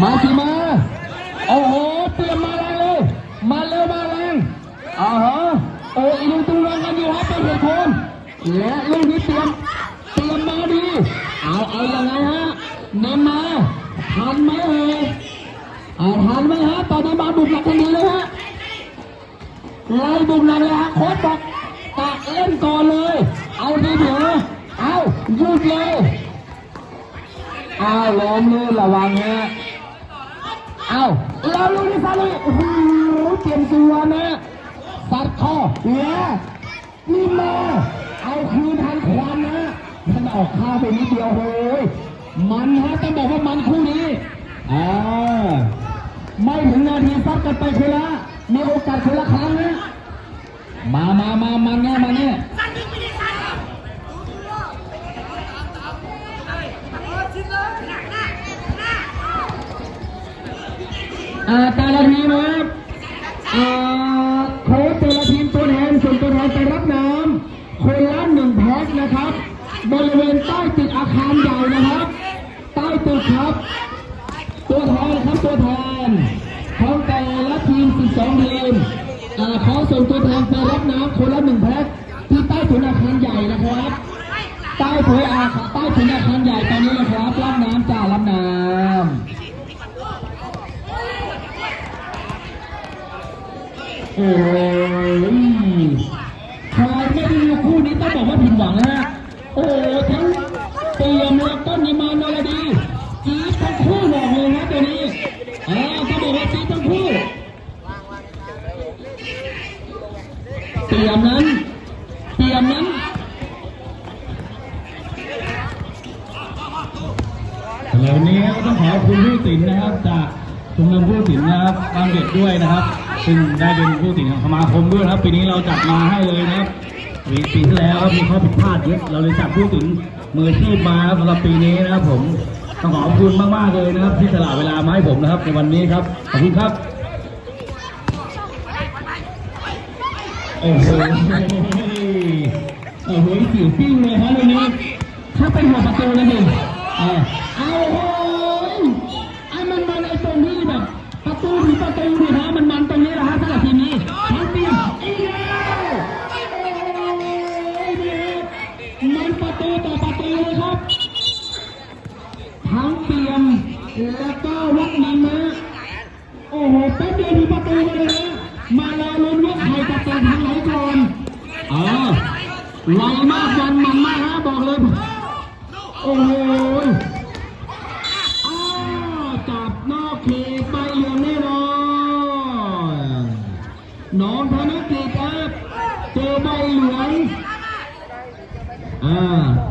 มาสิมา โอ้โห เตรียมมาแรงเลย มาเร็วมาแรงอ่าฮะโอ้อีลุงตุงรังกันอยู่ครับเป็นเหตุผลและลูกนี้เตรียม เตรียมมาดี เอาเอายังไงฮะ เนมมา ทันไหมเอ่ยเอาทันไหมฮะ ตอนนี้มาบุกหลักทันทีเลยฮะไล่บุกหลังเลยฮะโค้ชบอกตะเล่นก่อนเลย เอาดีเดี๋ยวเอาหยุดเลยเอาล้มเลยระวังฮะ เอาเราลูกนี้ซาเลยโอ้โหเตรียมตัวนะสัดคอแล้วนี่มาเอาคืนทันควันนะท่านออกข้าวไปนิดเดียวโอ้ยมันฮะต้องบอกว่ามันคู่นี้อ่าไม่ถึงนาทีซัดกันไปคนละมีโอกาสคนละครั้งนะมามามามาแน่มาแน่อ่า แต่ละทีมนะครับโค้ชแต่ละทีมตัวแทนส่งตัวแทนไปรับน้ำคนละหนึ่งแพ็คนะครับ บริเวณใต้ตึกอาคารใหญ่นะครับ ใต้ตึกครับ ตัวแทนครับตัวแทนของแต่ละทีม 12 ทีมอ่าขอส่งตัวแทนไปรับน้ำคนละหนึ่งแพ็คที่ใต้ถุนอาคารใหญ่นะครับ ใต้ถุนอาคารใต้ถุนอาคารใหญ่ตอนนี้นะครับรับน้ำจ้ารับน้ำโอ้ยใครไม่ได้ดูคู่นี้ต้องบอกว่าผิดหวังนะฮะ โอ้ทั้งเตรียมแล้วต้นนิมานนรดีจีดทั้งคู่บอกเลยนะตัวนี้อ่าเขาบอกว่าจีดทั้งคู่เตรียมนั้นเตรียมนั้นสำหรับวันนี้ก็ต้องขอบคุณผู้สินนะครับจากชมรมผู้สินนะครับบางเด็กด้วยนะครับ ซึ่งได้เป็นผู้สินของสมาคมด้วยนะครับปีนี้เราจัดมาให้เลยนะครับปีปีที่แล้วมีข้อผิดพลาดเยอะเราเลยจัดผู้สินมืออาชีพมาสำหรับปีนี้นะครับผมต้องขอบคุณมากๆเลยนะครับ ที่สละเวลามาให้ผมนะครับ ในวันนี้ครับขอบคุณครับโอ้โหโอ้โหสิวปิ้งเลยฮะลูกนี้ถ้าเป็นหัวประตูเลยดิเออเอาโอ้ ประตูต่อประตูเลยครับ ทั้งเตียมแล้วก็วัดนินนะโอ้โหป๊บเดียวถึงประตูเลยนะมารอลุ้นว่าใครจะเป็นทางไหนก่อนเออไวมากยันมันมากฮะบอกเลย โอ้โห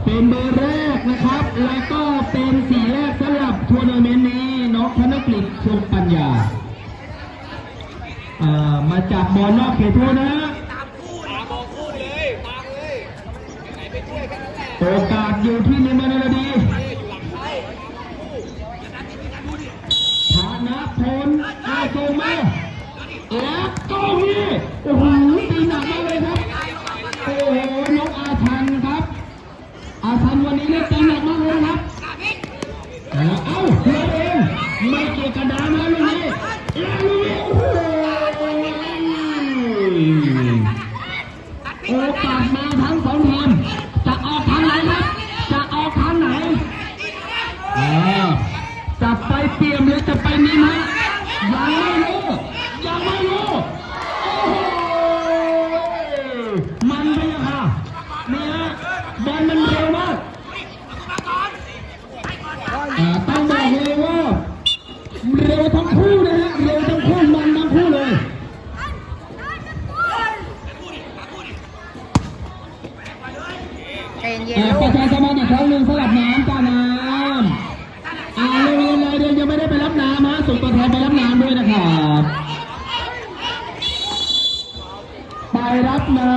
เป็นเบอร์แรกนะครับ แล้วก็เป็นสีแรกสำหรับทัวร์นาเมนต์นี้น้องธนกฤษทรงปัญญาอ่ามาจับบอลนอกเขตโทษนะฮะโอกาสอยู่ที่นิมานรดี เกี่ยวกับดาลูกนี้แล้วลูกนี้โอ้โหโอกาสมาทั้งสองทีมจะออกทางไหนครับ จะออกทางไหนอ่าจะไปเตรียมหรือจะไปนี้ไหมยังไม่รู้ยังไม่รู้โอ้โหมันไปยังค่ะนี่ฮะบอลมันเร็วมาก อ่าต้องบอกเลยว่าเร็วทั้ง คู่นะฮะเร็วทั้งคู่มันทั้งคู่เลยใจเย็นอ่าๆปลูระกชาสัมพันธ์อีกครั้งหนึ่งสลับน้ำจ้าน้ำอ่าโรงเรียนรายเดือนยังไม่ได้ไปรับน้ำฮะส่งตัวแทนไปรับน้ำด้วยนะครับไปรับน้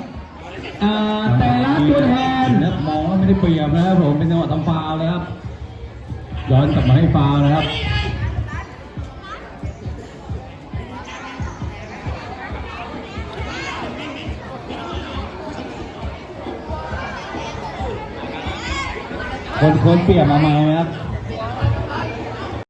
ำอ่าแต่ละตัวแทนนะครับมองว่าไม่ได้เปรียบนะครับผมเป็นจังหวะทำฟาวล์เลยครับย้อนกลับมาให้ฟาวล์นะครับ คนคนเปลี่ยนมาใหม่ไหมครับ